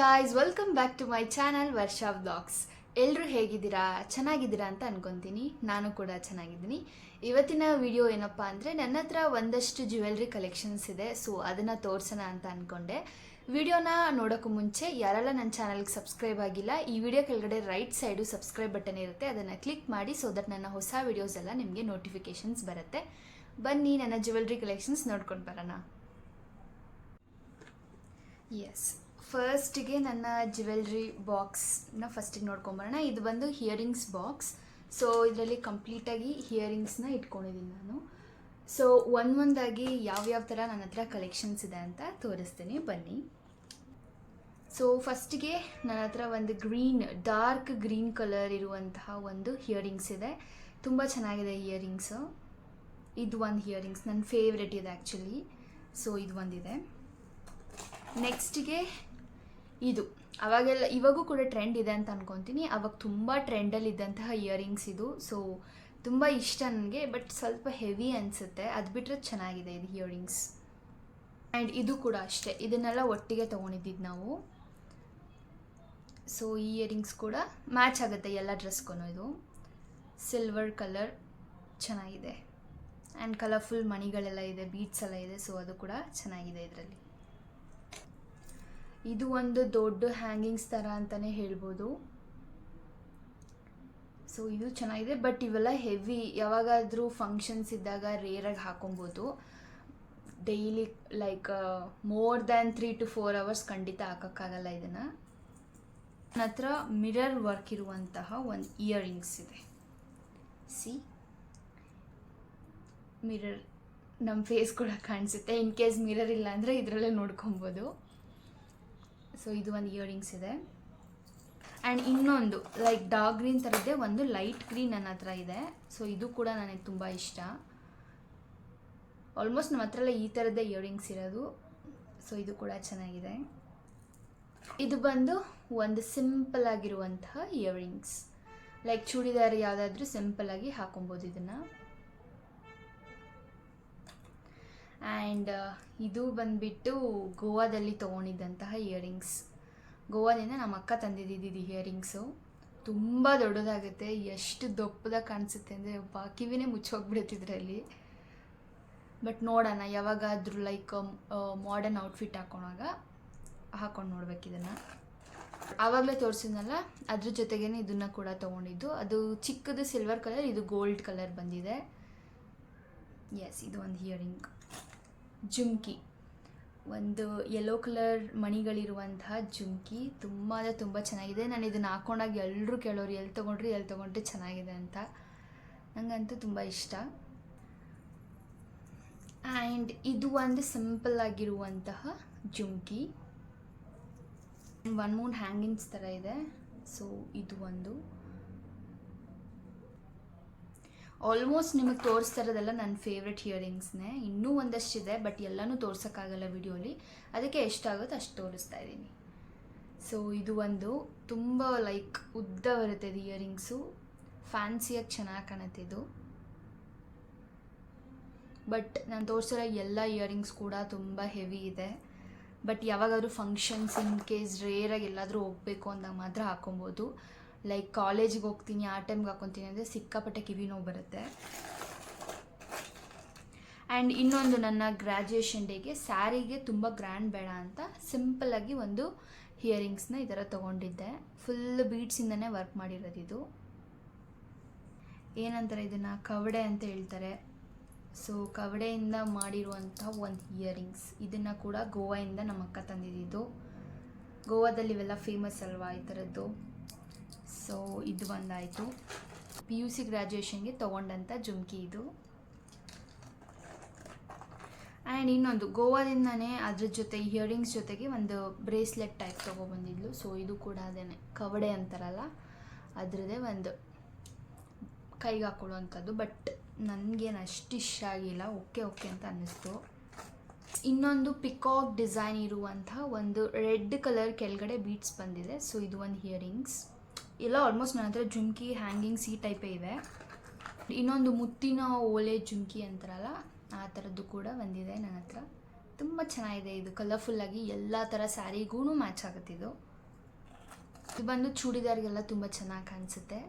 Guys welcome back to my channel Varsha vlogs ಎಲ್ಲರೂ ಹೇಗಿದ್ದೀರಾ? ಚೆನ್ನಾಗಿದ್ದೀರಾ ಅಂತ ಅನ್ಕೊತೀನಿ. ನಾನು ಕೂಡ ಚೆನ್ನಾಗಿದ್ದೀನಿ. ಇವತ್ತಿನ ವಿಡಿಯೋ ಏನಪ್ಪ ಅಂದರೆ, ನನ್ನ ಹತ್ರ ಒಂದಷ್ಟು ಜ್ಯುವೆಲ್ರಿ ಕಲೆಕ್ಷನ್ಸ್ ಇದೆ ಸೊ ಅದನ್ನು ತೋರಿಸೋಣ ಅಂತ ಅಂದ್ಕೊಂಡೆ ವಿಡಿಯೋನ ನೋಡೋಕ್ಕೂ ಮುಂಚೆ, ಯಾರೆಲ್ಲ ನನ್ನ ಚಾನಲ್ಗೆ ಸಬ್ಸ್ಕ್ರೈಬ್ ಆಗಿಲ್ಲ, ಈ ವಿಡಿಯೋ ಕೆಳಗಡೆ ರೈಟ್ ಸೈಡು ಸಬ್ಸ್ಕ್ರೈಬ್ ಬಟನ್ ಇರುತ್ತೆ. ಅದನ್ನು ಕ್ಲಿಕ್ ಮಾಡಿ ಸೊ ದಟ್ ನನ್ನ ಹೊಸ ವಿಡಿಯೋಸ್ ಎಲ್ಲ ನಿಮಗೆ ನೋಟಿಫಿಕೇಷನ್ಸ್ ಬರುತ್ತೆ. ಬನ್ನಿ, ನನ್ನ ಜ್ಯುವೆಲ್ರಿ ಕಲೆಕ್ಷನ್ಸ್ ನೋಡ್ಕೊಂಡು ಬರೋಣ. ಎಸ್ ಫಸ್ಟಿಗೆ ನನ್ನ ಜ್ಯುವೆಲ್ರಿ ಬಾಕ್ಸ್ನ ಫಸ್ಟಿಗೆ ನೋಡ್ಕೊಂಬರೋಣ. ಇದು ಬಂದು ಹಿಯರಿಂಗ್ಸ್ ಬಾಕ್ಸ್ ಸೊ ಇದರಲ್ಲಿ ಕಂಪ್ಲೀಟಾಗಿ ಹಿಯರಿಂಗ್ಸ್ನ ಇಟ್ಕೊಂಡಿದ್ದೀನಿ ನಾನು. ಸೊ ಒಂದೊಂದಾಗಿ ಯಾವ್ಯಾವ ಥರ ನನ್ನ ಹತ್ರ ಕಲೆಕ್ಷನ್ಸ್ ಇದೆ ಅಂತ ತೋರಿಸ್ತೀನಿ. ಬನ್ನಿ. ಸೊ ಫಸ್ಟಿಗೆ ನನ್ನ ಹತ್ರ ಒಂದು ಗ್ರೀನ್ ಡಾರ್ಕ್ ಗ್ರೀನ್ ಕಲರ್ ಇರುವಂತಹ ಒಂದು ಹಿಯರಿಂಗ್ಸ್ ಇದೆ. ತುಂಬ ಚೆನ್ನಾಗಿದೆ ಇಯರಿಂಗ್ಸು ಇದು ಒಂದು ಹಿಯರಿಂಗ್ಸ್ ನನ್ನ ಫೇವ್ರೆಟ್ ಇದೆ ಆ್ಯಕ್ಚುಲಿ ಸೊ ಇದು ಒಂದಿದೆ. ನೆಕ್ಸ್ಟಿಗೆ ಇದು. ಅವಾಗೆಲ್ಲ, ಇವಾಗೂ ಕೂಡ ಟ್ರೆಂಡ್ ಇದೆ ಅಂತ ಅನ್ಕೊತೀನಿ. ಅವಾಗ ತುಂಬ ಟ್ರೆಂಡಲ್ಲಿ ಇದ್ದಂತಹ ಇಯರಿಂಗ್ಸ್ ಇದು. ಸೊ ತುಂಬ ಇಷ್ಟ ನನಗೆ ಬಟ್ ಸ್ವಲ್ಪ ಹೆವಿ ಅನಿಸುತ್ತೆ. ಅದು ಬಿಟ್ಟರೆ ಚೆನ್ನಾಗಿದೆ ಇದು ಇಯರಿಂಗ್ಸ್ ಆ್ಯಂಡ್ ಇದು ಕೂಡ ಅಷ್ಟೇ. ಇದನ್ನೆಲ್ಲ ಒಟ್ಟಿಗೆ ತೊಗೊಂಡಿದ್ದು ನಾವು. ಸೊ ಈ ಇಯರಿಂಗ್ಸ್ ಕೂಡ ಮ್ಯಾಚ್ ಆಗುತ್ತೆ ಎಲ್ಲ ಡ್ರೆಸ್ಗೂ ಇದು. ಸಿಲ್ವರ್ ಕಲರ್ ಚೆನ್ನಾಗಿದೆ. ಆ್ಯಂಡ್ ಕಲರ್ಫುಲ್ ಮಣಿಗಳೆಲ್ಲ ಇದೆ ಬೀಟ್ಸ್ ಎಲ್ಲ ಇದೆ. ಸೊ ಅದು ಕೂಡ ಚೆನ್ನಾಗಿದೆ ಇದರಲ್ಲಿ. ಇದು ಒಂದು ದೊಡ್ಡ ಹ್ಯಾಂಗಿಂಗ್ಸ್ ಥರ ಅಂತಲೇ ಹೇಳ್ಬೋದು. ಸೊ ಇದು ಚೆನ್ನಾಗಿದೆ ಬಟ್ ಇವೆಲ್ಲ ಹೆವಿ ಯಾವಾಗಾದರೂ ಫಂಕ್ಷನ್ಸ್ ಇದ್ದಾಗ ರೇರಾಗಿ ಹಾಕೊಬೋದು. Daily like more than three to four hours ಖಂಡಿತ ಹಾಕೋಕ್ಕಾಗಲ್ಲ ಇದನ್ನು. ನನ್ನ ಮಿರರ್ ವರ್ಕ್ ಇರುವಂತಹ ಒಂದು ಇಯರಿಂಗ್ಸ್ ಇದೆ. ಸಿ ಮಿರರ್ ನಮ್ಮ ಫೇಸ್ ಕೂಡ ಕಾಣಿಸುತ್ತೆ. ಇನ್ ಕೇಸ್ ಮಿರರ್ ಇಲ್ಲ ಅಂದರೆ ಇದರಲ್ಲೇ ನೋಡ್ಕೊಬೋದು. ಸೊ ಇದು ಒಂದು ಇಯರಿಂಗ್ಸ್ ಇದೆ. ಆ್ಯಂಡ್ ಇನ್ನೊಂದು ಲೈಕ್ ಡಾರ್ಕ್ ಗ್ರೀನ್ ಥರದ್ದೇ ಒಂದು ಲೈಟ್ ಗ್ರೀನ್ ನನ್ನ ಹತ್ರ ಇದೆ. ಸೊ ಇದು ಕೂಡ ನನಗೆ ತುಂಬ ಇಷ್ಟ. ಆಲ್ಮೋಸ್ಟ್ ನಮ್ಮ ಹತ್ರ ಎಲ್ಲ ಈ ಥರದ್ದೇ ಇಯರಿಂಗ್ಸ್ ಇರೋದು. ಸೊ ಇದು ಕೂಡ ಚೆನ್ನಾಗಿದೆ. ಇದು ಬಂದು ಒಂದು ಸಿಂಪಲ್ ಆಗಿರುವಂತಹ ಇಯರಿಂಗ್ಸ್ ಲೈಕ್ ಚೂಡಿದಾರ್ ಯಾವುದಾದ್ರೂ ಸಿಂಪಲ್ಲಾಗಿ ಹಾಕೊಬೋದು ಇದನ್ನು. ಆ್ಯಂಡ್ ಇದು ಬಂದುಬಿಟ್ಟು ಗೋವಾದಲ್ಲಿ ತೊಗೊಂಡಿದ್ದಂತಹ ಇಯರಿಂಗ್ಸ್ ಗೋವಾದಿಂದ ನಮ್ಮ ಅಕ್ಕ ತಂದಿದ್ದಿದ್ದು ಇಯರಿಂಗ್ಸು ತುಂಬ ದೊಡ್ಡದಾಗುತ್ತೆ. ಎಷ್ಟು ದೊಪ್ಪದಾಗ ಕಾಣಿಸುತ್ತೆ ಅಂದರೆ ಒಬ್ಬ ಕಿವಿನೇ ಮುಚ್ಚೋಗ್ಬಿಡುತ್ತಿದ್ರಲ್ಲಿ ಬಟ್ ನೋಡೋಣ, ಯಾವಾಗಾದರೂ ಲೈಕ್ ಮಾಡರ್ನ್ ಔಟ್ಫಿಟ್ ಹಾಕೊಳಾಗ ಹಾಕೊಂಡು ನೋಡ್ಬೇಕು ಇದನ್ನು. ಆವಾಗಲೇ ತೋರಿಸಿದ್ನಲ್ಲ, ಅದ್ರ ಜೊತೆಗೇ ಇದನ್ನು ಕೂಡ ತೊಗೊಂಡಿದ್ದು. ಅದು ಚಿಕ್ಕದು ಸಿಲ್ವರ್ ಕಲರ್ ಇದು ಗೋಲ್ಡ್ ಕಲರ್ ಬಂದಿದೆ. ಎಸ್ ಇದು ಒಂದು ಹಿಯರಿಂಗ್ ಜುಮ್ಕಿ. ಒಂದು ಯೆಲ್ಲೋ ಕಲರ್ ಮಣಿಗಳಿರುವಂತಹ ಜುಮ್ಕಿ ತುಂಬ ಅಂದರೆ ತುಂಬ ಚೆನ್ನಾಗಿದೆ. ನಾನು ಇದನ್ನು ಹಾಕೊಂಡಾಗ ಎಲ್ಲರೂ ಕೇಳೋರು ಎಲ್ಲಿ ತೊಗೊಂಡ್ರಿ ಎಲ್ಲಿ ತೊಗೊಂಡ್ರಿ ಚೆನ್ನಾಗಿದೆ ಅಂತ. ನನಗಂತೂ ತುಂಬ ಇಷ್ಟ. ಆ್ಯಂಡ್ ಇದು ಒಂದು ಸಿಂಪಲ್ ಆಗಿರುವಂತಹ ಜುಮ್ಕಿ. ಒನ್ ಮೂನ್ ಹ್ಯಾಂಗಿಂಗ್ಸ್ ಥರ ಇದೆ. ಸೊ ಇದು ಒಂದು. ಆಲ್ಮೋಸ್ಟ್ ನಿಮಗೆ ತೋರಿಸ್ತಾ ಇರೋದೆಲ್ಲ ನನ್ನ ಫೇವ್ರೆಟ್ ಇಯರಿಂಗ್ಸ್ನೇ ಇನ್ನೂ ಒಂದಷ್ಟಿದೆ ಬಟ್ ಎಲ್ಲನೂ ತೋರ್ಸೋಕ್ಕಾಗಲ್ಲ ವಿಡಿಯೋಲಿ. ಅದಕ್ಕೆ ಎಷ್ಟಾಗುತ್ತೋ ಅಷ್ಟು ತೋರಿಸ್ತಾ ಇದ್ದೀನಿ. ಸೊ ಇದು ಒಂದು ತುಂಬ ಲೈಕ್ ಉದ್ದ ಬರುತ್ತೆ ಇದು ಇಯರಿಂಗ್ಸು ಫ್ಯಾನ್ಸಿಯಾಗಿ ಚೆನ್ನಾಗಿ ಕಾಣುತ್ತೆ ಇದು. ಬಟ್ ನಾನು ತೋರಿಸಿರೋ ಎಲ್ಲ ಇಯರಿಂಗ್ಸ್ ಕೂಡ ತುಂಬ ಹೆವಿ ಇದೆ. ಬಟ್ ಯಾವಾಗಾದರೂ ಫಂಕ್ಷನ್ಸ್ ಇನ್ ಕೇಸ್ ರೇರಾಗಿ ಎಲ್ಲಾದರೂ ಹೋಗಬೇಕು ಅಂದಾಗ ಮಾತ್ರ ಹಾಕೊಬೋದು. ಲೈಕ್ ಕಾಲೇಜಿಗೆ ಹೋಗ್ತೀನಿ, ಆ ಟೈಮ್ಗೆ ಹಾಕೊತೀನಿ ಅಂದರೆ ಸಿಕ್ಕಾಪಟ್ಟೆ ಕಿವಿ ನೋವು ಬರುತ್ತೆ. ಆ್ಯಂಡ್ ಇನ್ನೊಂದು ನನ್ನ ಗ್ರ್ಯಾಜುಯೇಷನ್ ಡೇಗೆ ಸ್ಯಾರಿಗೆ ತುಂಬ ಗ್ರ್ಯಾಂಡ್ ಬೇಡ ಅಂತ ಸಿಂಪಲ್ಲಾಗಿ ಒಂದು ಹಿಯರಿಂಗ್ಸ್ನ ಈ ಥರ ತೊಗೊಂಡಿದ್ದೆ. ಫುಲ್ ಬೀಡ್ಸಿಂದನೇ ವರ್ಕ್ ಮಾಡಿರೋದು ಇದು. ಏನಂತಾರೆ ಇದನ್ನು? ಕವಡೆ ಅಂತ ಹೇಳ್ತಾರೆ. ಸೊ ಕವಡೆಯಿಂದ ಮಾಡಿರುವಂಥ ಒಂದು ಇಯರಿಂಗ್ಸ್ ಇದನ್ನು ಕೂಡ ಗೋವಾಯಿಂದ ನಮ್ಮ ಅಕ್ಕ ತಂದಿದ್ದು. ಗೋವಾದಲ್ಲಿ ಇವೆಲ್ಲ ಫೇಮಸ್ ಅಲ್ವಾ ಈ ಥರದ್ದು ಸೊ ಇದು ಒಂದಾಯಿತು ಪಿ ಯು ಸಿ ಗ್ರ್ಯಾಜುಯೇಷನ್ಗೆ ತೊಗೊಂಡಂಥ ಜುಮ್ಕಿ ಇದು. ಆ್ಯಂಡ್ ಇನ್ನೊಂದು, ಗೋವಾದಿಂದನೇ ಅದ್ರ ಜೊತೆ ಇಯರಿಂಗ್ಸ್ ಜೊತೆಗೆ ಒಂದು ಬ್ರೇಸ್ಲೆಟ್ ಟೈಪ್ ತೊಗೊಬಂದಿದ್ಲು ಸೊ ಇದು ಕೂಡ ಅದೇ ಕವಡೆ ಅಂತಾರಲ್ಲ ಅದರದೇ ಒಂದು ಕೈಗೆ ಹಾಕೊಳ್ಳುವಂಥದ್ದು. ಬಟ್ ನನಗೇನು ಅಷ್ಟು ಇಷ್ಟ ಆಗಿಲ್ಲ, ಓಕೆ ಓಕೆ ಅಂತ ಅನ್ನಿಸ್ತು. ಇನ್ನೊಂದು ಪಿಕಾಕ್ ಡಿಸೈನ್ ಇರುವಂಥ ಒಂದು ರೆಡ್ ಕಲರ್ ಕೆಳಗಡೆ ಬೀಟ್ಸ್ ಬಂದಿದೆ. ಸೊ ಇದು ಒಂದು ಹಿಯರಿಂಗ್ಸ್ ಎಲ್ಲ ಆಲ್ಮೋಸ್ಟ್ ನನ್ನ ಹತ್ರ ಜುಮ್ಕಿ ಹ್ಯಾಂಗಿಂಗ್ಸ್ ಈ ಟೈಪೇ ಇದೆ ಇನ್ನೊಂದು ಮುತ್ತಿನ ಓಲೆ ಜುಮ್ಕಿ ಅಂತಾರಲ್ಲ, ಆ ಥರದ್ದು ಕೂಡ ಬಂದಿದೆ ನನ್ನ ಹತ್ರ. ತುಂಬ ಚೆನ್ನಾಗಿದೆ ಇದು. ಕಲರ್ಫುಲ್ಲಾಗಿ ಎಲ್ಲ ಥರ ಸ್ಯಾರಿಗೂ ಮ್ಯಾಚ್ ಆಗುತ್ತೆ ಇದು. ಬಂದು ಚೂಡಿದಾರ್ಗೆಲ್ಲ ತುಂಬ ಚೆನ್ನಾಗಿ ಕಾಣಿಸುತ್ತೆ.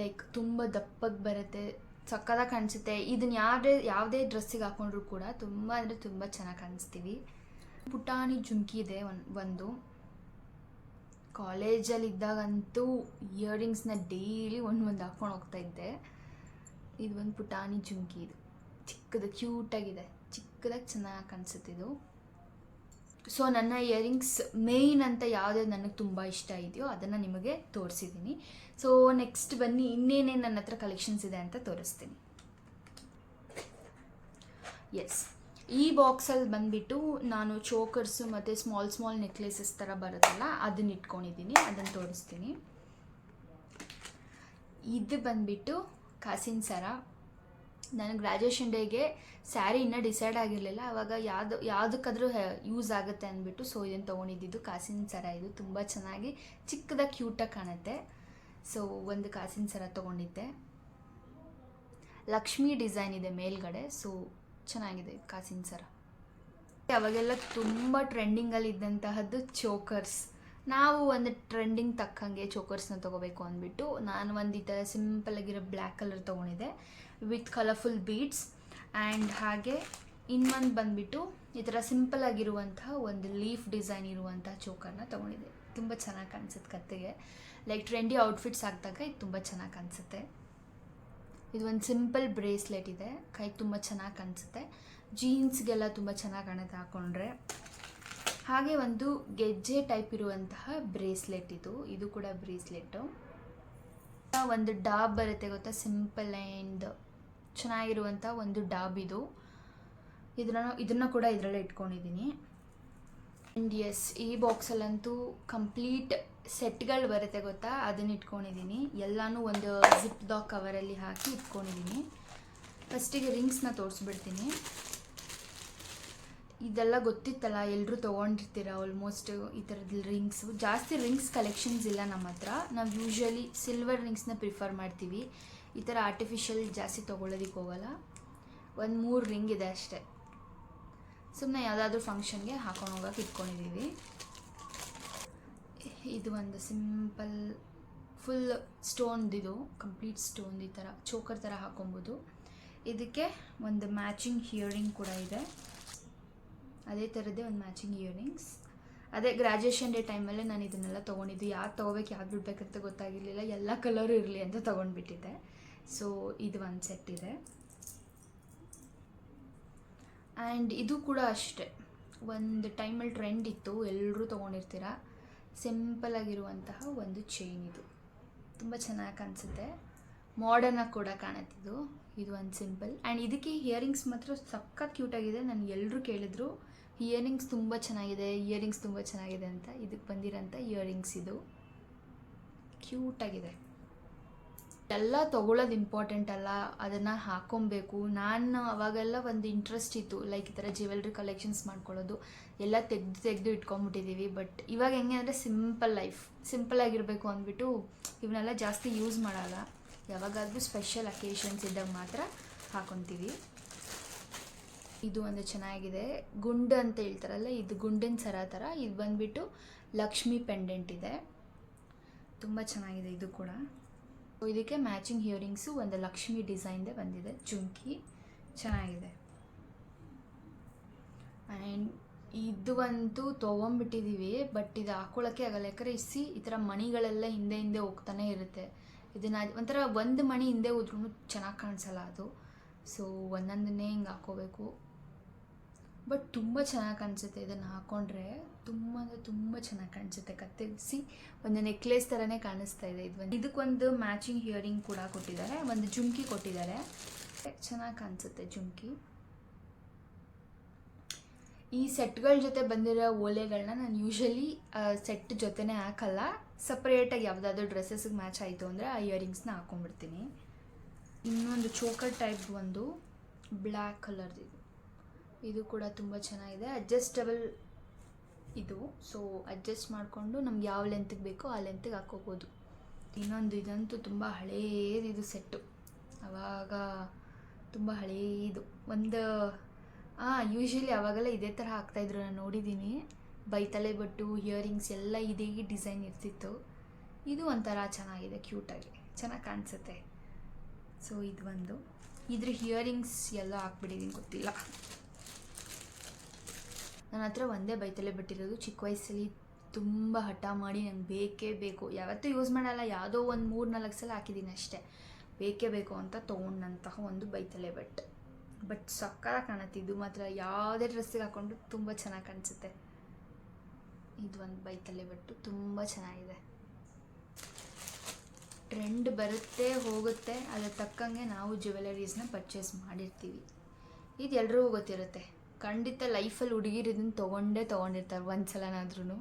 ಲೈಕ್ ತುಂಬ ದಪ್ಪಗೆ ಬರುತ್ತೆ ಸಕ್ಕದಾಗಿ ಕಾಣಿಸುತ್ತೆ. ಇದನ್ನ ಯಾವುದೇ ಯಾವುದೇ ಡ್ರೆಸ್ಸಿಗೆ ಹಾಕೊಂಡ್ರು ಕೂಡ ತುಂಬ ಅಂದರೆ ತುಂಬ ಚೆನ್ನಾಗಿ ಕಾಣಿಸ್ತೀವಿ. ಪುಟಾಣಿ ಜುಮ್ಕಿ ಇದೆ ಒಂದು. ಕಾಲೇಜಲ್ಲಿ ಇದ್ದಾಗಂತೂ ಇಯರಿಂಗ್ಸ್ನ ಡೈಲಿ ಒಂದು ಒಂದು ಹಾಕ್ಕೊಂಡು ಹೋಗ್ತಾ ಇದ್ದೆ. ಇದು ಒಂದು ಪುಟಾಣಿ ಜುಂಕಿ ಇದು. ಚಿಕ್ಕದು, ಕ್ಯೂಟಾಗಿದೆ. ಚಿಕ್ಕದಾಗಿ ಚೆನ್ನಾಗಿ ಕಾಣಿಸುತ್ತೆ ಇದು. ಸೊ ನನ್ನ ಇಯರಿಂಗ್ಸ್ ಮೇಯ್ನ್ ಅಂತ ಯಾವುದೇ ನನಗೆ ತುಂಬ ಇಷ್ಟ ಇದೆಯೋ ಅದನ್ನು ನಿಮಗೆ ತೋರಿಸಿದ್ದೀನಿ. ಸೊ ನೆಕ್ಸ್ಟ್ ಬನ್ನಿ, ಇನ್ನೇನೇನು ನನ್ನ ಹತ್ರ ಕಲೆಕ್ಷನ್ಸ್ ಇದೆ ಅಂತ ತೋರಿಸ್ತೀನಿ. ಎಸ್ ಈ ಬಾಕ್ಸಲ್ಲಿ ಬಂದುಬಿಟ್ಟು ನಾನು ಚೋಕರ್ಸು ಮತ್ತು ಸ್ಮಾಲ್ ಸ್ಮಾಲ್ ನೆಕ್ಲೆಸಸ್ ಥರ ಬರುತ್ತಲ್ಲ, ಅದನ್ನ ಇಟ್ಕೊಂಡಿದ್ದೀನಿ, ಅದನ್ನು ತೋರಿಸ್ತೀನಿ. ಇದು ಬಂದುಬಿಟ್ಟು ಕಾಸಿನ ಸರ. ನಾನು ಗ್ರ್ಯಾಜುಯೇಷನ್ ಡೇಗೆ ಸ್ಯಾರಿ ಇನ್ನೂ ಡಿಸೈಡ್ ಆಗಿರಲಿಲ್ಲ ಆವಾಗ ಯಾವುದು, ಯಾವುದಕ್ಕಾದ್ರೂ ಯೂಸ್ ಆಗುತ್ತೆ ಅಂದ್ಬಿಟ್ಟು ಸೊ ಇದನ್ನು ತೊಗೊಂಡಿದ್ದು ಕಾಸಿನ ಸರ. ಇದು ತುಂಬ ಚೆನ್ನಾಗಿ ಚಿಕ್ಕದಾಗಿ ಕ್ಯೂಟಾಗಿ ಕಾಣುತ್ತೆ. ಸೊ ಒಂದು ಕಾಸಿನ ಸರ ತೊಗೊಂಡಿದ್ದೆ. ಲಕ್ಷ್ಮಿ ಡಿಸೈನ್ ಇದೆ ಮೇಲ್ಗಡೆ ಸೊ ಚೆನ್ನಾಗಿದೆ ಕಾಸಿನ ಸರ. ಅವಾಗೆಲ್ಲ ತುಂಬ ಟ್ರೆಂಡಿಂಗಲ್ಲಿ ಇದ್ದಂತಹದ್ದು ಚೋಕರ್ಸ್. ನಾವು ಒಂದು ಟ್ರೆಂಡಿಂಗ್ ತಕ್ಕಂಗೆ ಚೋಕರ್ಸ್ನ ತೊಗೋಬೇಕು ಅಂದ್ಬಿಟ್ಟು ನಾನು ಒಂದು ಈ ಥರ ಸಿಂಪಲ್ ಆಗಿರೋ ಬ್ಲ್ಯಾಕ್ ಕಲರ್ ತೊಗೊಂಡಿದ್ದೆ ವಿತ್ ಕಲರ್ಫುಲ್ ಬೀಡ್ಸ್ ಆ್ಯಂಡ್ ಹಾಗೆ ಇನ್ನೊಂದು ಬಂದುಬಿಟ್ಟು ಈ ಥರ ಸಿಂಪಲ್ ಆಗಿರುವಂತಹ ಒಂದು ಲೀಫ್ ಡಿಸೈನ್ ಇರುವಂತಹ ಚೋಕರ್ನ ತೊಗೊಂಡಿದ್ದೆ. ತುಂಬ ಚೆನ್ನಾಗಿ ಕಾಣಿಸುತ್ತೆ ಕತ್ತೆಗೆ. ಲೈಕ್ ಟ್ರೆಂಡಿ ಔಟ್ಫಿಟ್ಸ್ ಹಾಕಿದಾಗ ಇದು ತುಂಬ ಚೆನ್ನಾಗಿ ಕಾಣಿಸುತ್ತೆ. ಇದು ಒಂದು ಸಿಂಪಲ್ ಬ್ರೇಸ್ಲೆಟ್ ಇದೆ. ಕೈ ತುಂಬ ಚೆನ್ನಾಗಿ ಕಾಣಿಸುತ್ತೆ. ಜೀನ್ಸ್ಗೆಲ್ಲ ತುಂಬ ಚೆನ್ನಾಗಿ ಕಾಣುತ್ತೆ ಹಾಕೊಂಡ್ರೆ. ಹಾಗೆ ಒಂದು ಗೆಜ್ಜೆ ಟೈಪ್ ಇರುವಂತಹ ಬ್ರೇಸ್ಲೆಟ್ ಇದು. ಇದು ಕೂಡ ಬ್ರೇಸ್ಲೆಟ್ಟು ಒಂದು ಡಾಬ್ ಬರುತ್ತೆ ಗೊತ್ತಾ? ಸಿಂಪಲ್ ಆ್ಯಂಡ್ ಚೆನ್ನಾಗಿರುವಂಥ ಒಂದು ಡಾಬ್ ಇದು. ಇದನ್ನ ಇದನ್ನ ಕೂಡ ಇದರಲ್ಲೇ ಇಟ್ಕೊಂಡಿದ್ದೀನಿ ಆ್ಯಂಡ್ ಎಸ್ ಈ ಬಾಕ್ಸಲ್ಲಂತೂ ಕಂಪ್ಲೀಟ್ ಸೆಟ್ಗಳು ಬರುತ್ತೆ ಗೊತ್ತಾ? ಅದನ್ನ ಇಟ್ಕೊಂಡಿದ್ದೀನಿ ಎಲ್ಲನೂ ಒಂದು ಜಿಪ್ ಡಾಕ್ ಕವರಲ್ಲಿ ಹಾಕಿ ಇಟ್ಕೊಂಡಿದ್ದೀನಿ ಫಸ್ಟಿಗೆ ರಿಂಗ್ಸ್ನ ತೋರಿಸ್ಬಿಡ್ತೀನಿ. ಇದೆಲ್ಲ ಗೊತ್ತಿತ್ತಲ್ಲ ಎಲ್ಲರೂ ತೊಗೊಂಡಿರ್ತೀರ? ಆಲ್ಮೋಸ್ಟ್ ಈ ಥರದ್ದು ರಿಂಗ್ಸು. ಜಾಸ್ತಿ ರಿಂಗ್ಸ್ ಕಲೆಕ್ಷನ್ಸ್ ಇಲ್ಲ ನಮ್ಮ ಹತ್ರ. ನಾವು ಯೂಶ್ವಲಿ ಸಿಲ್ವರ್ ರಿಂಗ್ಸ್ನ ಪ್ರಿಫರ್ ಮಾಡ್ತೀವಿ. ಈ ಥರ ಆರ್ಟಿಫಿಷಿಯಲ್ ಜಾಸ್ತಿ ತೊಗೊಳೋದಕ್ಕೆ ಹೋಗಲ್ಲ. ಒಂದು ಮೂರು ರಿಂಗ್ ಇದೆ ಅಷ್ಟೇ. ಸುಮ್ಮನೆ ಯಾವುದಾದ್ರೂ ಫಂಕ್ಷನ್ಗೆ ಹಾಕೊಂಡು ಹೋಗೋಕೆ ಇಟ್ಕೊಂಡಿದ್ದೀವಿ ಇದು ಒಂದು ಸಿಂಪಲ್ ಫುಲ್ ಸ್ಟೋನ್ದಿದು ಕಂಪ್ಲೀಟ್ ಸ್ಟೋನ್ ಈ ಥರ ಚೋಕರ್ ಥರ ಹಾಕೊಬೋದು. ಇದಕ್ಕೆ ಒಂದು ಮ್ಯಾಚಿಂಗ್ ಹಿಯರಿಂಗ್ ಕೂಡ ಇದೆ. ಅದೇ ಥರದ್ದೇ ಒಂದು ಮ್ಯಾಚಿಂಗ್ ಇಯರಿಂಗ್ಸ್. ಅದೇ ಗ್ರ್ಯಾಜುಯೇಷನ್ ಡೇ ಟೈಮಲ್ಲೇ ನಾನು ಇದನ್ನೆಲ್ಲ ತೊಗೊಂಡಿದ್ದು, ಯಾರು ತೊಗೋಬೇಕು ಯಾವ್ದು ಬಿಡ್ಬೇಕಂತ ಗೊತ್ತಾಗಿರಲಿಲ್ಲ, ಎಲ್ಲ ಕಲರು ಇರಲಿ ಅಂತ ತೊಗೊಂಡ್ಬಿಟ್ಟಿದ್ದೆ. ಸೊ ಇದು ಒಂದು ಸೆಟ್ ಇದೆ. ಆ್ಯಂಡ್ ಇದು ಕೂಡ ಅಷ್ಟೇ. ಒಂದು ಟೈಮಲ್ಲಿ ಟ್ರೆಂಡ್ ಇತ್ತು ಎಲ್ಲರೂ ತೊಗೊಂಡಿರ್ತೀರ? ಸಿಂಪಲ್ ಆಗಿರುವಂತಹ ಒಂದು ಚೈನ್ ಇದು. ತುಂಬ ಚೆನ್ನಾಗಿ ಕಾಣಿಸುತ್ತೆ. ಮಾಡರ್ನಾಗಿ ಕೂಡ ಕಾಣುತ್ತಿದ್ದು ಇದು ಒಂದು ಸಿಂಪಲ್. ಆ್ಯಂಡ್ ಇದಕ್ಕೆ ಇಯರಿಂಗ್ಸ್ ಮಾತ್ರ ಸಖತ್ ಕ್ಯೂಟಾಗಿದೆ ನಾನು ಎಲ್ಲರೂ ಕೇಳಿದ್ರು ಇಯರಿಂಗ್ಸ್ ತುಂಬ ಚೆನ್ನಾಗಿದೆ ಇಯರಿಂಗ್ಸ್ ತುಂಬ ಚೆನ್ನಾಗಿದೆ ಅಂತ. ಇದಕ್ಕೆ ಬಂದಿರೋಂಥ ಇಯರಿಂಗ್ಸ್ ಇದು. ಕ್ಯೂಟಾಗಿದೆ ಎಲ್ಲ ತಗೊಳ್ಳೋದು ಇಂಪಾರ್ಟೆಂಟ್ ಅಲ್ಲ, ಅದನ್ನು ಹಾಕೊಬೇಕು. ನಾನು ಅವಾಗೆಲ್ಲ ಒಂದು ಇಂಟ್ರೆಸ್ಟ್ ಇತ್ತು ಲೈಕ್ ಈ ಥರ ಜ್ಯುವೆಲ್ರಿ ಕಲೆಕ್ಷನ್ಸ್ ಮಾಡ್ಕೊಳ್ಳೋದು. ಎಲ್ಲ ತೆಗೆದು ತೆಗೆದು ಇಟ್ಕೊಂಬಿಟ್ಟಿದ್ದೀವಿ ಬಟ್ ಇವಾಗ ಹೆಂಗೆ ಅಂದರೆ ಸಿಂಪಲ್ ಲೈಫ್ ಸಿಂಪಲ್ ಆಗಿರಬೇಕು ಅಂದ್ಬಿಟ್ಟು ಇವನ್ನೆಲ್ಲ ಜಾಸ್ತಿ ಯೂಸ್ ಮಾಡಲ್ಲ. ಯಾವಾಗಾದರೂ ಸ್ಪೆಷಲ್ ಅಕೇಶನ್ಸ್ ಇದ್ದಾಗ ಮಾತ್ರ ಹಾಕೊತೀವಿ. ಇದು ಒಂದು ಚೆನ್ನಾಗಿದೆ. ಗುಂಡು ಅಂತ ಹೇಳ್ತಾರಲ್ಲ, ಇದು ಗುಂಡಿನ ಸರ ಥರ ಇದು ಬಂದುಬಿಟ್ಟು ಲಕ್ಷ್ಮಿ ಪೆಂಡೆಂಟ್ ಇದೆ. ತುಂಬ ಚೆನ್ನಾಗಿದೆ ಇದು ಕೂಡ. ಇದಕ್ಕೆ ಮ್ಯಾಚಿಂಗ್ ಹಿಯರಿಂಗ್ಸು ಒಂದು ಲಕ್ಷ್ಮಿ ಡಿಸೈನ್ದೆ ಬಂದಿದೆ. ಚುಮ್ಕಿ. ಚೆನ್ನಾಗಿದೆ. ಆ್ಯಂಡ್ ಇದು ಅಂತೂ ತೊಗೊಂಬಿಟ್ಟಿದ್ದೀವಿ ಬಟ್ ಇದು ಹಾಕೊಳ್ಳೋಕ್ಕೆ ಆಗಲ್ಲ. ಯಾಕಂದರೆ ಇಸಿ ಈ ಥರ ಮಣಿಗಳೆಲ್ಲ ಹಿಂದೆ ಹಿಂದೆ ಹೋಗ್ತಾನೆ ಇರುತ್ತೆ. ಇದನ್ನು ಒಂಥರ ಒಂದು ಮಣಿ ಹಿಂದೆ ಹೋದ್ರೂ ಚೆನ್ನಾಗಿ ಕಾಣಿಸಲ್ಲ ಅದು. ಸೊ ಒಂದೊಂದನ್ನೇ ಹಿಂಗೆ ಹಾಕೋಬೇಕು. ಬಟ್ ತುಂಬ ಚೆನ್ನಾಗಿ ಕಾಣಿಸುತ್ತೆ ಇದನ್ನು ಹಾಕ್ಕೊಂಡ್ರೆ ತುಂಬ ಅಂದರೆ ತುಂಬ ಚೆನ್ನಾಗಿ ಕಾಣಿಸುತ್ತೆ ಕತ್ತರಿಸಿ ಒಂದು ನೆಕ್ಲೆಸ್ ಥರನೇ ಕಾಣಿಸ್ತಾ ಇದೆ ಇದು ಇದಕ್ಕೊಂದು ಮ್ಯಾಚಿಂಗ್ ಹಿಯರಿಂಗ್ ಕೂಡ ಕೊಟ್ಟಿದ್ದಾರೆ. ಒಂದು ಜುಮ್ಕಿ ಕೊಟ್ಟಿದ್ದಾರೆ. ಚೆನ್ನಾಗಿ ಕಾಣಿಸುತ್ತೆ ಜುಮ್ಕಿ. ಈ ಸೆಟ್ಗಳ ಜೊತೆ ಬಂದಿರೋ ಓಲೆಗಳನ್ನ ನಾನು ಯೂಶಲಿ ಸೆಟ್ ಜೊತೆನೇ ಹಾಕಲ್ಲ. ಸಪ್ರೇಟಾಗಿ ಯಾವುದಾದ್ರೂ ಡ್ರೆಸ್ಸಸ್ಗೆ ಮ್ಯಾಚ್ ಆಯಿತು ಅಂದರೆ ಆ ಇಯರಿಂಗ್ಸ್ನ ಹಾಕೊಂಡ್ಬಿಡ್ತೀನಿ. ಇನ್ನೊಂದು ಚೋಕರ್ ಟೈಪ್ ಒಂದು ಬ್ಲ್ಯಾಕ್ ಕಲರ್ದು ಇದು ಕೂಡ ತುಂಬ ಚೆನ್ನಾಗಿದೆ. ಅಡ್ಜಸ್ಟಬಲ್ ಇದು. ಸೊ ಅಡ್ಜಸ್ಟ್ ಮಾಡಿಕೊಂಡು ನಮ್ಗೆ ಯಾವ ಲೆಂತ್ಗೆ ಬೇಕೋ ಆ ಲೆಂತ್ಗೆ ಹಾಕೋಬೋದು. ಇನ್ನೊಂದು, ಇದಂತೂ ತುಂಬ ಹಳೇದು ಇದು ಸೆಟ್ಟು ಆವಾಗ ತುಂಬ ಹಳೇದು. ಒಂದು ಹಾಂ ಯೂಶ್ವಲಿ ಆವಾಗೆಲ್ಲ ಇದೇ ಥರ ಹಾಕ್ತಾಯಿದ್ರು ನಾನು ನೋಡಿದ್ದೀನಿ ಬೈತಲೆ ಬಟ್ಟು ಇಯರಿಂಗ್ಸ್ ಎಲ್ಲ ಇದೇ ಡಿಸೈನ್ ಇರ್ತಿತ್ತು. ಇದು ಒಂಥರ ಚೆನ್ನಾಗಿದೆ ಕ್ಯೂಟಾಗಿ ಚೆನ್ನಾಗಿ ಕಾಣಿಸುತ್ತೆ. ಸೊ ಇದು ಒಂದು. ಇದ್ರ ಹಿಯರಿಂಗ್ಸ್ ಎಲ್ಲ ಹಾಕ್ಬಿಟ್ಟಿದ್ದೀನಿ ಗೊತ್ತಿಲ್ಲ. ನನ್ನ ಹತ್ರ ಒಂದೇ ಬೈತಲೆ ಬಿಟ್ಟಿರೋದು. ಚಿಕ್ಕ ವಯಸ್ಸಲ್ಲಿ ತುಂಬ ಹಠ ಮಾಡಿ ನಂಗೆ ಬೇಕೇ ಬೇಕು. ಯಾವತ್ತೂ ಯೂಸ್ ಮಾಡಲ್ಲ, ಯಾವುದೋ ಒಂದು ಮೂರು ನಾಲ್ಕು ಸಲ ಹಾಕಿದ್ದೀನಿ ಅಷ್ಟೇ. ಬೇಕೇ ಬೇಕು ಅಂತ ತೊಗೊಂಡಂತಹ ಒಂದು ಬೈತಲೆ ಬಟ್ ಬಟ್ ಸಕ್ಕತ್ತಾಗಿ ಕಾಣುತ್ತೆ. ಇದು ಮಾತ್ರ ಯಾವುದೇ ಡ್ರೆಸ್ಸಿಗೆ ಹಾಕೊಂಡು ತುಂಬ ಚೆನ್ನಾಗಿ ಕಾಣಿಸುತ್ತೆ. ಇದು ಒಂದು ಬೈತಲೆ ಬಟ್ಟು ತುಂಬ ಚೆನ್ನಾಗಿದೆ. ಟ್ರೆಂಡ್ ಬರುತ್ತೆ, ಹೋಗುತ್ತೆ. ಅದಕ್ಕೆ ತಕ್ಕಂಗೆ ನಾವು ಜ್ಯುವೆಲರೀಸ್ನ ಪರ್ಚೇಸ್ ಮಾಡಿರ್ತೀವಿ. ಇದು ಎಲ್ರಿಗೂ ಗೊತ್ತಿರುತ್ತೆ. ಖಂಡಿತ ಲೈಫಲ್ಲಿ ಹುಡುಗಿರು ಇದನ್ನು ತೊಗೊಂಡೇ ತೊಗೊಂಡಿರ್ತಾರೆ ಒಂದು ಸಲನಾದ್ರೂ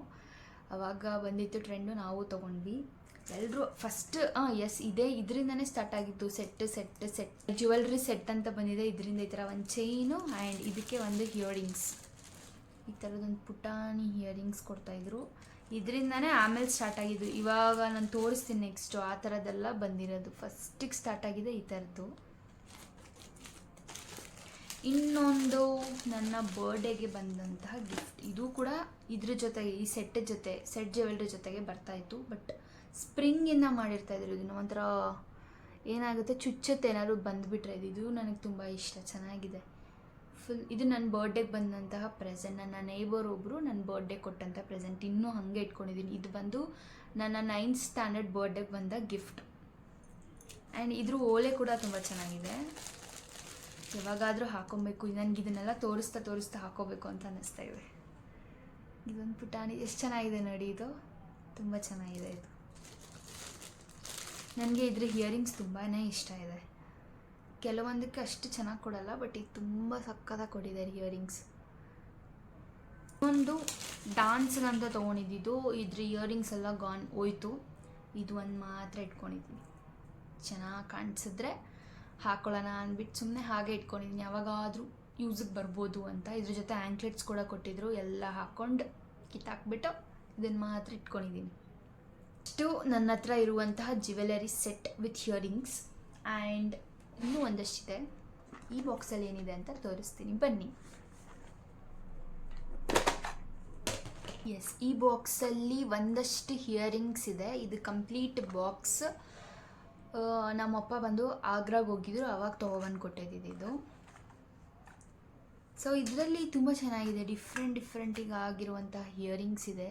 ಅವಾಗ ಬಂದಿತ್ತು ಟ್ರೆಂಡು, ನಾವು ತೊಗೊಂಡ್ವಿ. ಎಲ್ಲರೂ ಫಸ್ಟ್ ಹಾಂ ಎಸ್ ಇದೇ ಇದರಿಂದನೇ ಸ್ಟಾರ್ಟ್ ಆಗಿತ್ತು. Set set set jewellery set ಅಂತ ಬಂದಿದೆ, ಇದರಿಂದ ಈ ಥರ ಒಂದು ಚೈನು ಆ್ಯಂಡ್ ಇದಕ್ಕೆ ಒಂದು ಹಿಯರಿಂಗ್ಸ್ ಈ ಥರದೊಂದು ಪುಟಾಣಿ ಹಿಯರಿಂಗ್ಸ್ ಕೊಡ್ತಾಯಿದ್ರು ಇದರಿಂದನೇ ಆಮೇಲೆ ಸ್ಟಾರ್ಟ್ ಆಗಿದ್ದು. ಇವಾಗ ನಾನು ತೋರಿಸ್ತೀನಿ ನೆಕ್ಸ್ಟು ಆ ಥರದ್ದೆಲ್ಲ ಬಂದಿರೋದು. ಫಸ್ಟಿಗೆ ಸ್ಟಾರ್ಟ್ ಆಗಿದೆ ಈ ಥರದ್ದು ಇನ್ನೊಂದು ನನ್ನ ಬರ್ಡೇಗೆ ಬಂದಂತಹ ಗಿಫ್ಟ್ ಇದು ಕೂಡ ಇದ್ರ ಜೊತೆಗೆ ಈ ಸೆಟ್ ಜೊತೆ ಸೆಟ್ ಜ್ಯುವೆಲ್ರಿ ಜೊತೆಗೆ ಬರ್ತಾ ಇತ್ತು. ಬಟ್ ಸ್ಪ್ರಿಂಗಿಂದ ಮಾಡಿರ್ತಾ ಇದ್ರು ಇದನ್ನು. ಒಂಥರ ಏನಾಗುತ್ತೆ? ಚುಚ್ಚತ್ತೆ ಏನಾದ್ರು ಬಂದುಬಿಟ್ರೆ ಇದು ಇದು ನನಗೆ ತುಂಬ ಇಷ್ಟ. ಚೆನ್ನಾಗಿದೆ. ಫುಲ್ ಇದು ನನ್ನ ಬರ್ಡೇಗೆ ಬಂದಂತಹ ಪ್ರೆಸೆಂಟ್ ನನ್ನ ನೇಬರ್ ಒಬ್ಬರು ನನ್ನ ಬರ್ಡೇ ಕೊಟ್ಟಂಥ ಪ್ರೆಸೆಂಟ್ ಇನ್ನೂ ಹಾಗೆ ಇಟ್ಕೊಂಡಿದ್ದೀನಿ ಇದು ಬಂದು ನನ್ನ ನೈನ್ತ್ ಸ್ಟ್ಯಾಂಡರ್ಡ್ ಬರ್ಡೇಗೆ ಬಂದ ಗಿಫ್ಟ್ ಆ್ಯಂಡ್ ಇದ್ರ ಓಲೆ ಕೂಡ ತುಂಬ ಚೆನ್ನಾಗಿದೆ. ಯಾವಾಗಾದರೂ ಹಾಕೊಬೇಕು. ನನಗೆ ಇದನ್ನೆಲ್ಲ ತೋರಿಸ್ತಾ ತೋರಿಸ್ತಾ ಹಾಕೋಬೇಕು ಅಂತ ಅನ್ನಿಸ್ತಾ ಇದೆ. ಇದೊಂದು ಪುಟಾಣಿ. ಎಷ್ಟು ಚೆನ್ನಾಗಿದೆ ನೋಡಿ ಇದು. ತುಂಬ ಚೆನ್ನಾಗಿದೆ ಇದು. ನನಗೆ ಇದ್ರ ಹಿಯರಿಂಗ್ಸ್ ತುಂಬಾ ಇಷ್ಟ ಇದೆ. ಕೆಲವೊಂದಕ್ಕೆ ಅಷ್ಟು ಚೆನ್ನಾಗಿ ಕೊಡಲ್ಲ, ಬಟ್ ಇದು ತುಂಬ ಸಕ್ಕತ್ತಾಗಿ ಕೊಟ್ಟಿದ್ದಾರೆ ಇಯರಿಂಗ್ಸ್. ಒಂದು ಡಾನ್ಸ್ಗಂತ ತೊಗೊಂಡಿದ್ದು. ಇದ್ರ ಇಯರಿಂಗ್ಸ್ ಎಲ್ಲ ಗಾನ್ ಹೋಯ್ತು. ಇದು ಒಂದು ಮಾತ್ರ ಇಟ್ಕೊಂಡಿದ್ದೀನಿ. ಚೆನ್ನಾಗಿ ಕಾಣಿಸಿದ್ರೆ ಹಾಕೊಳ್ಳೋಣ ಅಂದ್ಬಿಟ್ಟು ಸುಮ್ಮನೆ ಹಾಗೆ ಇಟ್ಕೊಂಡಿದ್ದೀನಿ. ಯಾವಾಗಾದರೂ ಯೂಸಿಗೆ ಬರ್ಬೋದು ಅಂತ. ಇದ್ರ ಜೊತೆ ಆ್ಯಂಕ್ಲೆಟ್ಸ್ ಕೂಡ ಕೊಟ್ಟಿದ್ರು. ಎಲ್ಲ ಹಾಕ್ಕೊಂಡು ಕಿತ್ತಾಕ್ಬಿಟ್ಟು ಇದನ್ನು ಮಾತ್ರ ಇಟ್ಕೊಂಡಿದ್ದೀನಿ. ಇಷ್ಟು ನನ್ನ ಹತ್ರ ಇರುವಂತಹ jewellery set with earrings and ಇನ್ನೂ ಒಂದಷ್ಟಿದೆ. ಈ ಬಾಕ್ಸಲ್ಲಿ ಏನಿದೆ ಅಂತ ತೋರಿಸ್ತೀನಿ. ಬನ್ನಿ. ಎಸ್ ಈ ಬಾಕ್ಸಲ್ಲಿ ಒಂದಷ್ಟು ಹಿಯರಿಂಗ್ಸ್ ಇದೆ. ಇದು ಕಂಪ್ಲೀಟ್ ಬಾಕ್ಸ್ ನಮ್ಮಪ್ಪ ಬಂದು ಆಗ್ರಾಗೆ ಹೋಗಿದ್ರು, ಅವಾಗ ತೊಗೊಬಂದು ಕೊಟ್ಟಿದ್ದಿದ್ದು ಸೊ ಇದರಲ್ಲಿ ತುಂಬ ಚೆನ್ನಾಗಿದೆ ಡಿಫ್ರೆಂಟ್ ಡಿಫ್ರೆಂಟಿಗೆ ಆಗಿರುವಂಥ ಇಯರಿಂಗ್ಸ್ ಇದೆ.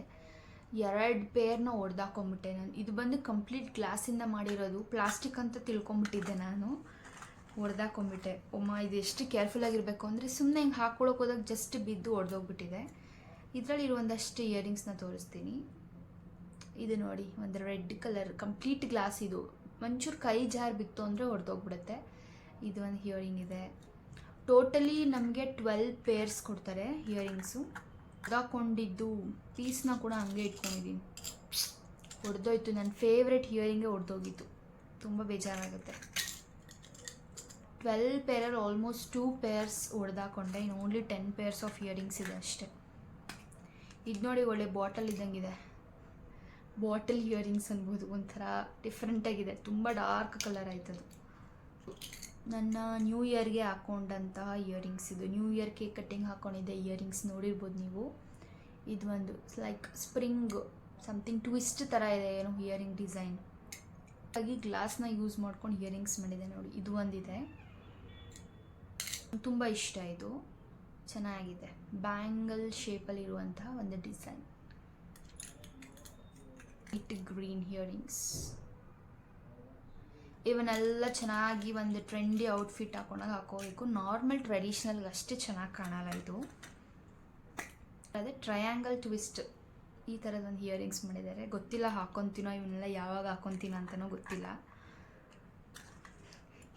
ಎರಡು ಪೇರ್ನ ಹೊಡೆದಾಕೊಂಬಿಟ್ಟೆ ನಾನು. ಇದು ಬಂದು ಕಂಪ್ಲೀಟ್ ಗ್ಲಾಸಿಂದ ಮಾಡಿರೋದು. ಪ್ಲಾಸ್ಟಿಕ್ ಅಂತ ತಿಳ್ಕೊಂಬಿಟ್ಟಿದ್ದೆ ನಾನು. ಹೊಡೆದಾಕೊಂಬಿಟ್ಟೆ ಒಮ್ಮ, ಇದು ಎಷ್ಟು ಕೇರ್ಫುಲ್ ಆಗಿರಬೇಕು ಅಂದರೆ ಸುಮ್ಮನೆ ಹಿಂಗೆ ಹಾಕ್ಕೊಳಕ್ಕೆ ಹೋದಾಗ ಜಸ್ಟ್ ಬಿದ್ದು ಹೊಡೆದೋಗ್ಬಿಟ್ಟಿದೆ ಇದರಲ್ಲಿ ಇರುವಂಥಷ್ಟು ಇಯರಿಂಗ್ಸ್ನ ತೋರಿಸ್ತೀನಿ. ಇದು ನೋಡಿ, ಒಂದು ರೆಡ್ ಕಲರ್ ಕಂಪ್ಲೀಟ್ ಗ್ಲಾಸ್ ಇದು. ಒಂಚೂರು ಕೈ ಜಾರ್ ಬಿತ್ತು ಅಂದರೆ ಹೊಡೆದೋಗ್ಬಿಡುತ್ತೆ ಇದು ಒಂದು ಹಿಯರಿಂಗ್ ಇದೆ. ಟೋಟಲಿ ನಮಗೆ ಟ್ವೆಲ್ ಪೇರ್ಸ್ ಕೊಡ್ತಾರೆ ಹಿಯರಿಂಗ್ಸು ಹಾಕೊಂಡಿದ್ದು ಪೀಸ್ನ ಕೂಡ ಹಂಗೆ ಇಟ್ಕೊಂಡಿದ್ದೀನಿ ಹೊಡೆದೋಯ್ತು ನನ್ನ ಫೇವ್ರೆಟ್ ಹಿಯರಿಂಗೇ ಹೊಡೆದೋಗಿತ್ತು ತುಂಬ ಬೇಜಾರಾಗುತ್ತೆ. ಟ್ವೆಲ್ ಪೇರಲ್ಲಿ ಆಲ್ಮೋಸ್ಟ್ ಟೂ ಪೇರ್ಸ್ ಹೊಡೆದಾಕೊಂಡೆ ಇನ್ನು only ten pairs of earrings ಇದೆ ಅಷ್ಟೇ. ಇದು ನೋಡಿ ಒಳ್ಳೆ ಬಾಟಲ್ ಇದ್ದಂಗಿದೆ. ಬಾಟಲ್ ಇಯರಿಂಗ್ಸ್ ಅನ್ಬೋದು, ಒಂಥರ ಡಿಫ್ರೆಂಟಾಗಿದೆ ತುಂಬ ಡಾರ್ಕ್ ಕಲರ್ ಅದು ನನ್ನ ನ್ಯೂ ಇಯರ್ಗೆ ಹಾಕ್ಕೊಂಡಂತಹ ಇಯರಿಂಗ್ಸ್ ಇದು. ನ್ಯೂ ಇಯರ್ ಕೇಕ್ ಕಟ್ಟಿಂಗ್ ಹಾಕ್ಕೊಂಡಿದ್ದೆ ಇಯರಿಂಗ್ಸ್ ನೋಡಿರ್ಬೋದು ನೀವು. ಇದು ಒಂದು ಲೈಕ್ ಸ್ಪ್ರಿಂಗ್ ಸಮಥಿಂಗ್ ಟ್ವಿಸ್ಟ್ ಥರ ಇದೆ ಏನು ಇಯರಿಂಗ್ ಡಿಸೈನ್. ಹಾಗಾಗಿ ಗ್ಲಾಸ್ನ ಯೂಸ್ ಮಾಡ್ಕೊಂಡು ಇಯರಿಂಗ್ಸ್ ಮಾಡಿದೆ ನೋಡಿ. ಇದು ಒಂದಿದೆ. ತುಂಬ ಇಷ್ಟ ಇದು. ಚೆನ್ನಾಗಿದೆ. ಬ್ಯಾಂಗಲ್ ಶೇಪಲ್ಲಿರುವಂತಹ ಒಂದು ಡಿಸೈನ್ ಇಟ್ ಗ್ರೀನ್ ಇಯರಿಂಗ್ಸ್ ಇವನ್ನೆಲ್ಲ ಚೆನ್ನಾಗಿ ಒಂದು ಟ್ರೆಂಡಿ ಔಟ್ಫಿಟ್ ಹಾಕೊಂಡಾಗ ಹಾಕೋಬೇಕು. ನಾರ್ಮಲ್ ಟ್ರೆಡಿಷ್ನಲ್ಗೆ ಅಷ್ಟೇ ಚೆನ್ನಾಗಿ ಕಾಣಲ್ಲ ಇದು. ಅದೇ ಟ್ರಯಾಂಗಲ್ ಟ್ವಿಸ್ಟ್ ಈ ಥರದ ಒಂದು ಇಯರಿಂಗ್ಸ್ ಮಾಡಿದ್ದಾರೆ. ಗೊತ್ತಿಲ್ಲ ಹಾಕೊತೀನೋ, ಇವನ್ನೆಲ್ಲ ಯಾವಾಗ ಹಾಕೊತೀನೋ ಅಂತಲೂ ಗೊತ್ತಿಲ್ಲ.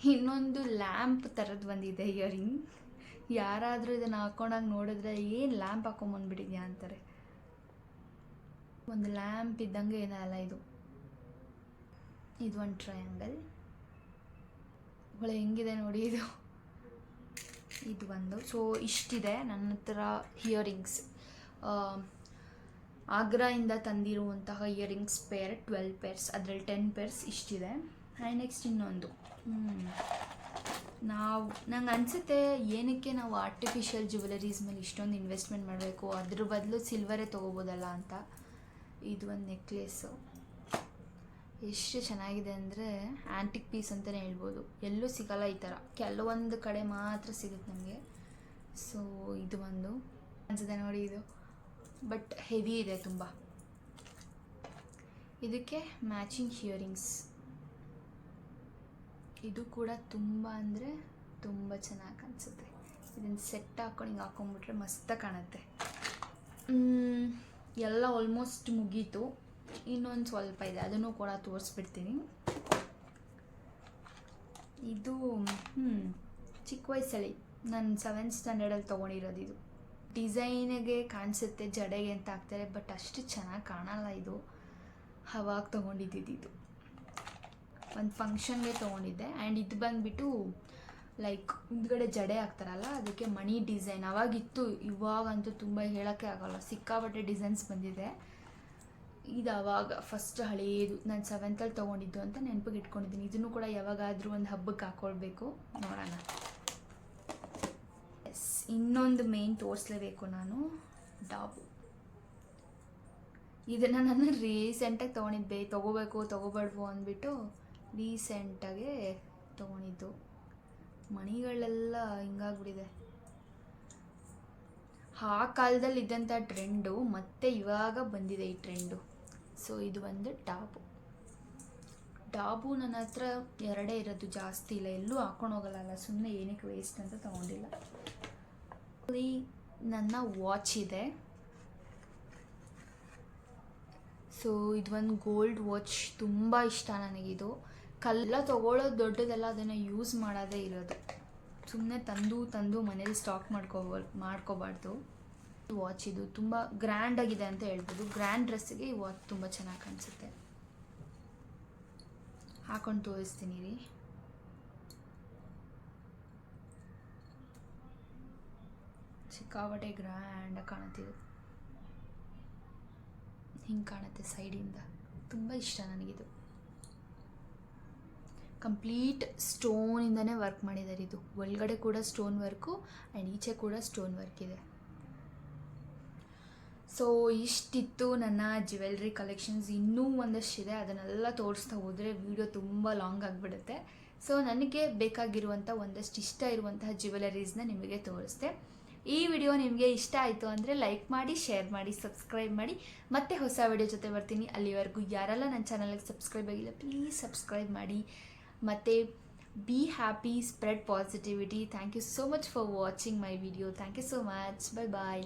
ಇನ್ನೊಂದು ಲ್ಯಾಂಪ್ ಥರದ್ದು ಬಂದಿದೆ ಇಯರಿಂಗ್ ಯಾರಾದರೂ ಇದನ್ನು ಹಾಕೊಂಡಾಗ ನೋಡಿದ್ರೆ ಏನು ಲ್ಯಾಂಪ್ ಹಾಕೊಂಬಂದ್ಬಿಟ್ಟಿದ್ಯಾ ಅಂತಾರೆ. ಒಂದು ಲ್ಯಾಂಪ್ ಇದ್ದಂಗೆ ಏನಲ್ಲ ಇದು? ಇದು ಒಂದು ಟ್ರಯಾಂಗಲ್. ಒಳ್ಳೆ ಹೆಂಗಿದೆ ನೋಡಿ ಇದು. ಇದು ಒಂದು. ಸೊ ಇಷ್ಟಿದೆ ನನ್ನ ಹತ್ರ ಇಯರಿಂಗ್ಸ್ ಆಗ್ರಾಯಿಂದ ತಂದಿರುವಂತಹ ಇಯರಿಂಗ್ಸ್ ಪೇರ್ ಟ್ವೆಲ್ ಪೇರ್ಸ್ ಅದರಲ್ಲಿ ಟೆನ್ ಪೇರ್ಸ್ ಇಷ್ಟಿದೆ. ಆ್ಯಂಡ್ ನೆಕ್ಸ್ಟ್ ಇನ್ನೊಂದು. ನಾವು, ನಂಗೆ ಅನಿಸುತ್ತೆ ಏನಕ್ಕೆ ನಾವು ಆರ್ಟಿಫಿಷಿಯಲ್ ಜ್ಯುವೆಲರೀಸ್ ಮೇಲೆ ಇಷ್ಟೊಂದು ಇನ್ವೆಸ್ಟ್ಮೆಂಟ್ ಮಾಡಬೇಕು? ಅದ್ರ ಬದಲು ಸಿಲ್ವರೇ ತೊಗೋಬೋದಲ್ಲ ಅಂತ. ಇದು ಒಂದು ನೆಕ್ಲೇಸು ಎಷ್ಟು ಚೆನ್ನಾಗಿದೆ ಅಂದರೆ ಆ್ಯಂಟಿಕ್ ಪೀಸ್ ಅಂತಲೇ ಹೇಳ್ಬೋದು. ಎಲ್ಲೂ ಸಿಗಲ್ಲ ಈ ಥರ. ಕೆಲವೊಂದು ಕಡೆ ಮಾತ್ರ ಸಿಗುತ್ತೆ ನಮಗೆ. ಸೊ ಇದು ಒಂದು. ಅನ್ಸುತ್ತೆ ನೋಡಿ ಇದು. ಬಟ್ ಹೆವಿ ಇದೆ ತುಂಬ. ಇದಕ್ಕೆ ಮ್ಯಾಚಿಂಗ್ ಹಿಯರಿಂಗ್ಸ್ ಇದು ಕೂಡ ತುಂಬ ಅಂದರೆ ತುಂಬ ಚೆನ್ನಾಗಿ ಕಾಣಿಸುತ್ತೆ ಇದನ್ನು ಸೆಟ್ ಹಾಕೊಂಡು ಹಿಂಗೆ ಹಾಕೊಂಡ್ಬಿಟ್ರೆ ಮಸ್ತಾಗಿ ಕಾಣುತ್ತೆ. ಎಲ್ಲ ಆಲ್ಮೋಸ್ಟ್ ಮುಗೀತು. ಇನ್ನೊಂದು ಸ್ವಲ್ಪ ಇದೆ. ಅದನ್ನು ಕೂಡ ತೋರಿಸ್ಬಿಡ್ತೀನಿ. ಇದು ಹ್ಞೂ ಚಿಕ್ಕ ವಯಸ್ಸಲ್ಲಿ ನಾನು ಸೆವೆಂತ್ ಸ್ಟ್ಯಾಂಡರ್ಡಲ್ಲಿ ತೊಗೊಂಡಿರೋದು ಇದು. ಡಿಸೈನಿಗೆ ಕಾಣಿಸುತ್ತೆ, ಜಡೆಗೆ ಅಂತ ಹಾಕ್ತಾರೆ ಬಟ್ ಅಷ್ಟು ಚೆನ್ನಾಗಿ ಕಾಣಲ್ಲ ಇದು. ಅವಾಗ ತೊಗೊಂಡಿದ್ದಿದ್ದು ಒಂದು ಫಂಕ್ಷನ್ಗೆ ತೊಗೊಂಡಿದ್ದೆ. ಆ್ಯಂಡ್ ಇದು ಬಂದುಬಿಟ್ಟು ಲೈಕ್ ಹಿಂದ್ಗಡೆ ಜಡೆ ಹಾಕ್ತಾರಲ್ಲ, ಅದಕ್ಕೆ ಮಣಿ ಡಿಸೈನ್ ಅವಾಗಿತ್ತು, ಇವಾಗಂತೂ ತುಂಬ ಹೇಳೋಕ್ಕೆ ಆಗೋಲ್ಲ. ಸಿಕ್ಕಾಪಟ್ಟೆ ಡಿಸೈನ್ಸ್ ಬಂದಿದೆ. ಇದು ಅವಾಗ ಫಸ್ಟ್ ಹಳೇದು. ನಾನು ಸೆವೆಂತಲ್ಲಿ ತೊಗೊಂಡಿದ್ದು ಅಂತ ನೆನಪಿಗೆ ಇಟ್ಕೊಂಡಿದ್ದೀನಿ. ಇದನ್ನು ಕೂಡ ಯಾವಾಗಾದರೂ ಒಂದು ಹಬ್ಬಕ್ಕೆ ಹಾಕ್ಕೊಳ್ಬೇಕು ನೋಡೋಣ. ಎಸ್ ಇನ್ನೊಂದು ಮೇನ್ ತೋರಿಸ್ಲೇಬೇಕು ನಾನು. ಡಾಬು. ಇದನ್ನು ನಾನು ರೀಸೆಂಟಾಗಿ ತೊಗೊಂಡಿದ್ದೆ. ತೊಗೋಬೇಕು ತೊಗೋಬಾರ್ದು ಅಂದ್ಬಿಟ್ಟು ರೀಸೆಂಟಾಗೆ ತೊಗೊಂಡಿದ್ದು. ಮಣಿಗಳೆಲ್ಲ ಹಿಂಗಾಗ್ಬಿಟ್ಟಿದೆ. ಆ ಕಾಲದಲ್ಲಿ ಇದ್ದಂಥ ಟ್ರೆಂಡು ಮತ್ತೆ ಇವಾಗ ಬಂದಿದೆ ಈ ಟ್ರೆಂಡು. ಸೊ ಇದು ಒಂದು ಟಾಪು ಟಾಪು ನನ್ನ ಹತ್ರ ಎರಡೇ ಇರೋದು ಜಾಸ್ತಿ ಇಲ್ಲ. ಎಲ್ಲೂ ಹಾಕೊಂಡು ಹೋಗಲ್ಲ ಸುಮ್ಮನೆ ಏನಕ್ಕೆ ವೇಸ್ಟ್ ಅಂತ ತೊಗೊಂಡಿಲ್ಲ. ಅಲ್ಲಿ ನನ್ನ ವಾಚ್ ಇದೆ. ಸೊ ಇದು ಒಂದು ಗೋಲ್ಡ್ ವಾಚ್ ತುಂಬ ಇಷ್ಟ ನನಗಿದು. ಕಲ್ಲ ತೊಗೊಳ್ಳೋದು ದೊಡ್ಡದೆಲ್ಲ, ಅದನ್ನು ಯೂಸ್ ಮಾಡೋದೇ ಇರೋದು. ಸುಮ್ಮನೆ ತಂದು ತಂದು ಮನೇಲಿ ಸ್ಟಾಕ್ ಮಾಡ್ಕೋ, ಮಾಡ್ಕೋಬಾರ್ದು. ವಾಚ್ ಇದು ತುಂಬ ಗ್ರ್ಯಾಂಡ್ ಆಗಿದೆ ಅಂತ ಹೇಳ್ಬೋದು. ಗ್ರ್ಯಾಂಡ್ ಡ್ರೆಸ್ಸಿಗೆ ಈ ವಾಚ್ ತುಂಬ ಚೆನ್ನಾಗಿ ಕಾಣಿಸುತ್ತೆ. ಹಾಕೊಂಡು ತೋರಿಸ್ತೀನಿ ರೀ. ಸಿಕ್ಕಾಪಟ್ಟೆ ಗ್ರ್ಯಾಂಡಾಗಿ ಕಾಣುತ್ತಿದೆ ಹಿಂಗೆ ಕಾಣುತ್ತೆ ಸೈಡಿಂದ ತುಂಬ ಇಷ್ಟ ನನಗಿದು. ಕಂಪ್ಲೀಟ್ ಸ್ಟೋನಿಂದನೇ ವರ್ಕ್ ಮಾಡಿದ್ದಾರೆ ಇದು. ಒಳಗಡೆ ಕೂಡ ಸ್ಟೋನ್ ವರ್ಕು ಆ್ಯಂಡ್ ಈಚೆ ಕೂಡ ಸ್ಟೋನ್ ವರ್ಕ್ ಇದೆ. ಸೊ ಇಷ್ಟಿತ್ತು ನನ್ನ ಜ್ಯುವೆಲ್ರಿ ಕಲೆಕ್ಷನ್ಸ್. ಇನ್ನೂ ಒಂದಷ್ಟಿದೆ ಅದನ್ನೆಲ್ಲ ತೋರಿಸ್ತಾ ಹೋದರೆ ವಿಡಿಯೋ ತುಂಬ ಲಾಂಗ್ ಆಗಿಬಿಡುತ್ತೆ. ಸೊ ನನಗೆ ಬೇಕಾಗಿರುವಂಥ ಒಂದಷ್ಟು ಇಷ್ಟ ಇರುವಂತಹ ಜ್ಯುವೆಲರೀಸ್ನ ನಿಮಗೆ ತೋರಿಸ್ದೆ ಈ ವಿಡಿಯೋ ನಿಮಗೆ ಇಷ್ಟ ಆಯಿತು ಅಂದರೆ ಲೈಕ್ ಮಾಡಿ ಶೇರ್ ಮಾಡಿ ಸಬ್ಸ್ಕ್ರೈಬ್ ಮಾಡಿ. ಮತ್ತೆ ಹೊಸ ವಿಡಿಯೋ ಜೊತೆ ಬರ್ತೀನಿ. ಅಲ್ಲಿವರೆಗೂ ಯಾರೆಲ್ಲ ನನ್ನ ಚಾನಲ್ಗೆ ಸಬ್ಸ್ಕ್ರೈಬ್ ಆಗಿಲ್ಲ ಪ್ಲೀಸ್ ಸಬ್ಸ್ಕ್ರೈಬ್ ಮಾಡಿ. ಮತ್ತು be happy spread positivity thank you so much for watching my video thank you so much bye bye